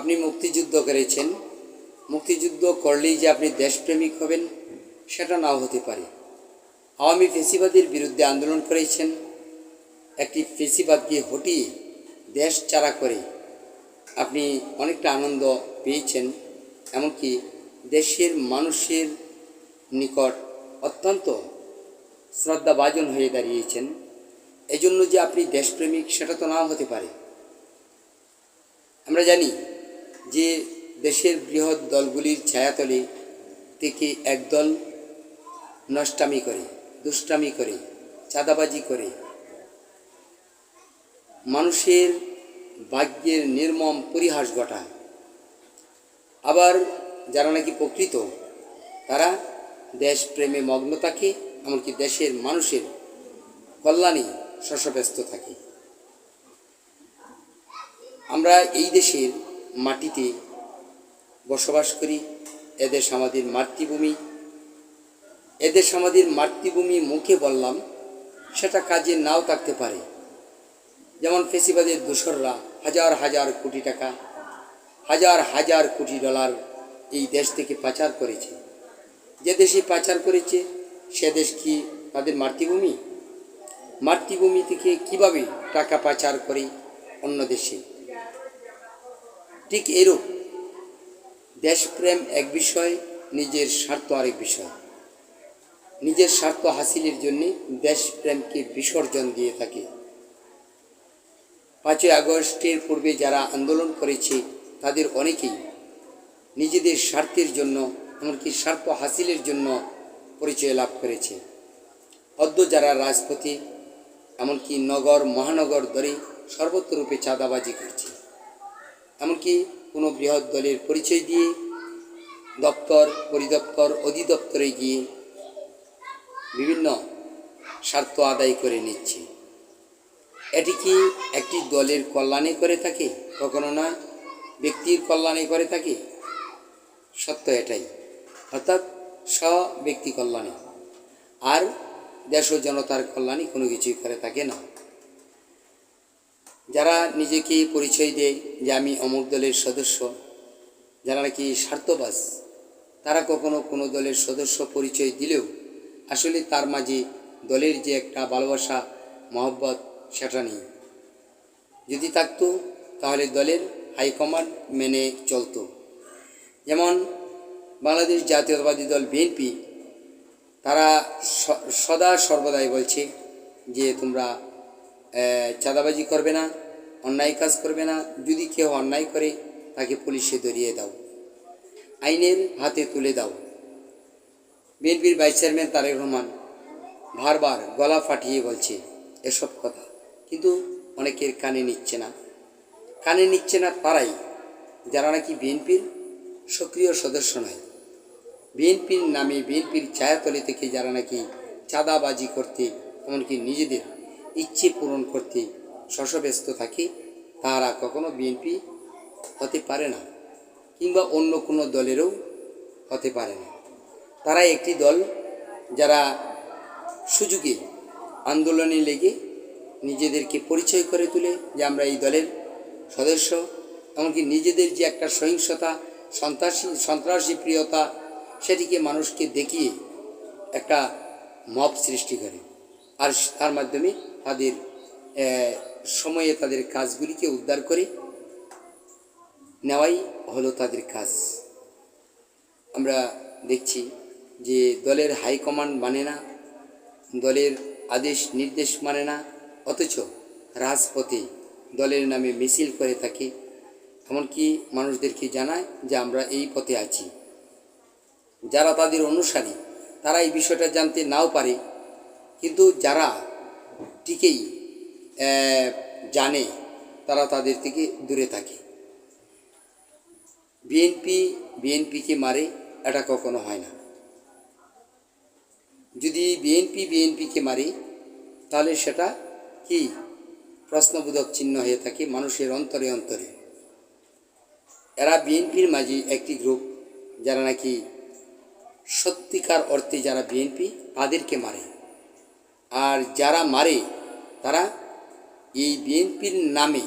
আপনি মুক্তিযুদ্ধ করেছেন। মুক্তিযুদ্ধ করলেই যে আপনি দেশপ্রেমিক হবেন, সেটা নাও হতে পারে। আওয়ামী ফেসিবাদের বিরুদ্ধে আন্দোলন করেছেন। একটি ফেসিবাদকে হটিয়ে দেশ চারা করে আপনি অনেকটা আনন্দ পেয়েছেন, এমনকি দেশের মানুষের নিকট অত্যন্ত শ্রদ্ধাভাজন হয়ে দাঁড়িয়েছেন। এজন্য যে আপনি দেশপ্রেমিক, সেটা তো নাও হতে পারে। আমরা জানি যে দেশের বৃহৎ দলগুলির ছায়াতলে থেকে একদল নষ্টামি করে, দুষ্টামি করে, চাঁদাবাজি করে। মানুষের ভাগ্যের নির্মম পরিহাস ঘটায়। আবার যারা নাকি প্রকৃত, তারা দেশপ্রেমে মগ্ন থাকে, এমনকি দেশের মানুষের কল্যাণে শশব্যস্ত থাকে। আমরা এই দেশের মাটিতে বসবাস করি। এদেশ আমাদের মাতৃভূমি। এদেশ আমাদের মাতৃভূমি মুখে বললাম, সেটা কাজে নাও থাকতে পারে। যেমন ফেসিবাদের দোসররা হাজার হাজার কোটি টাকা, হাজার হাজার কোটি ডলার এই দেশ থেকে পাচার করেছে। যে দেশে পাচার করেছে, সে দেশ কি তাদের মাতৃভূমি? মাতৃভূমি থেকে কীভাবে টাকা পাচার করে অন্য দেশে? ঠিক এরূপ। দেশপ্রেম এক বিষয়, নিজের স্বার্থ আরেক বিষয়। নিজের স্বার্থ হাসিলের জন্যে দেশপ্রেমকে বিসর্জন দিয়ে থাকে। পাঁচই আগস্টের পূর্বে যারা আন্দোলন করেছে, তাদের অনেকেই নিজেদের স্বার্থের জন্য, এমনকি স্বার্থ হাসিলের জন্য পরিচয় লাভ করেছে। অদ্য যারা রাজপথে, এমনকি নগর, মহানগর ধরে সর্বত্র রূপে চাঁদাবাজি করছে। এমনকি কোনো বৃহৎ দলের পরিচয় দিয়ে দপ্তর, পরিদপ্তর, অধিদপ্তরে গিয়ে বিভিন্ন স্বার্থ আদায় করে নিচ্ছে। এটি কি একটি দলের কল্যাণে করে থাকে, কখনো নয় ব্যক্তির কল্যাণে করে থাকে? সত্য এটাই। অর্থাৎ স্ব ব্যক্তি কল্যাণে। আর দেশ ও জনতার কল্যাণে কোনো কিছুই করে থাকে না। যারা নিজেকে পরিচয় দেয় যে আমি অমুক দলের সদস্য, যারা নাকি স্বার্থবাস তারা কখনো কোনো দলের সদস্য পরিচয় দিলেও আসলে তার মাঝে দলের যে একটা ভালোবাসা, মহব্বত, সেটা নেই। যদি থাকতো, তাহলে দলের হাইকমান্ড মেনে চলতো। যেমন বাংলাদেশ জাতীয়তাবাদী দল বিএনপি তারা সদা সর্বদাই বলছে যে তোমরা চাঁদাবাজি করবে না, অন্যায় কাজ করবে না, যদি কেউ অন্যায় করে, তাকে পুলিশে ধরিয়ে দাও। আইনের হাতে তুলে দাও। বিএনপির ভাইস চেয়ারম্যান তারেক রহমান বারবার গলা ফাটিয়ে বলছে এসব কথা। কিন্তু অনেকের কানে নিচ্ছে না। কানে নিচ্ছে না তারাই, যারা নাকি বিএনপির সক্রিয় সদস্য নয়। বিএনপির নামে বিএনপির ছায়াতলে থেকে যারা নাকি চাঁদাবাজি করতে, এমনকি নিজেদের ইচ্ছে পূরণ করতে শশব্যস্ত থাকে তারা কখনো বিএনপি হতে পারে না, কিংবা অন্য কোনো দলেরও হতে পারে না। তারা একটি দল যারা সুযোগে আন্দোলনে লেগে নিজেদেরকে পরিচয় করে তুলে যে আমরা এই দলের সদস্য, এমনকি নিজেদের যে একটা সহিংসতা, সন্ত্রাসী সন্ত্রাসী প্রিয়তা, সেটিকে মানুষকে দেখিয়ে একটা মব সৃষ্টি করে। আর তার মাধ্যমে তাদের সময়ে তাদের কাজগুলিকে উদ্ধার করে নেওয়াই হলো তাদের কাজ। আমরা দেখছি যে দলের হাইকমান্ড মানে না, দলের আদেশ নির্দেশ মানে না, অথচ রাজপথে দলের নামে মিছিল করে থাকে, এমনকি মানুষদেরকে জানায় যে আমরা এই পথে আছি। যারা তাদের অনুসারী, তারা এই বিষয়টা জানতে নাও পারে, কিন্তু যারা ঠিকই জানে, তারা তাদের থেকে দূরে থাকে। বিএনপি বিএনপিকে মারে, এটা কখনো হয় না। যদি বিএনপি বিএনপিকে মারে, তাহলে সেটা কি? প্রশ্নবোধক চিহ্ন হয়ে থাকে মানুষের অন্তরে অন্তরে। এরা বিএনপির মাঝে একটি গ্রুপ যারা নাকি সত্যিকার অর্থে যারা বিএনপি তাদেরকে মারে। আর যারা মারে, তারা এই বিএনপির নামে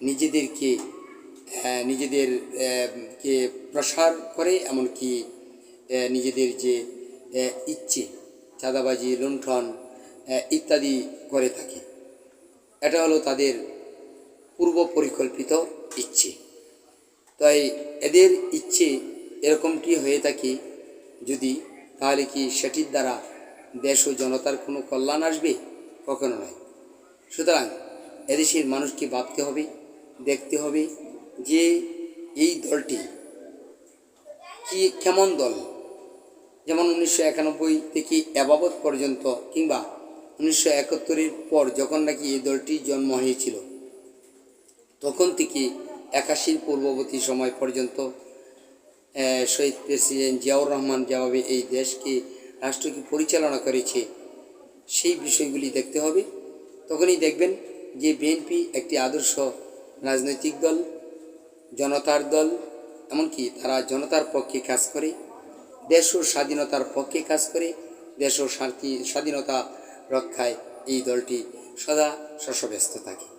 নিজেদেরকে নিজেদের কে প্রসার করে, এমনকি নিজেদের যে ইচ্ছে, চাঁদাবাজি, লুণ্ঠন ইত্যাদি করে থাকে। এটা হলো তাদের পূর্ব পরিকল্পিত ইচ্ছে। তাই এদের ইচ্ছে এরকমটি হয়ে থাকে যদি, তাহলে কি সেটির দ্বারা দেশ ও জনতার কোনো কল্যাণ আসবে? কখনো নয়। সুতরাং এদেশের মানুষকে ভাবতে হবে, দেখতে হবে যে এই দলটি কি, কেমন দল? যেমন উনিশশো একানব্বই থেকে এবাবত পর্যন্ত কিংবা উনিশশো একাত্তরের পর যখন নাকি এই দলটি জন্ম হয়েছিল, তখন থেকে একাশির পূর্ববর্তী সময় পর্যন্ত শহীদ প্রেসিডেন্ট জিয়াউর রহমান যেভাবে এই দেশকে রাষ্ট্রকে পরিচালনা করেছে, সেই বিষয়গুলি দেখতে হবে। তখনই দেখবেন যে বিএনপি একটি আদর্শ রাজনৈতিক দল, জনতার দল, এমনকি তারা জনতার পক্ষে কাজ করে, দেশ ও স্বাধীনতার পক্ষে কাজ করে, দেশ ও স্বাধীনতা রক্ষায় এই দলটি সদা শস্যব্যস্ত থাকে।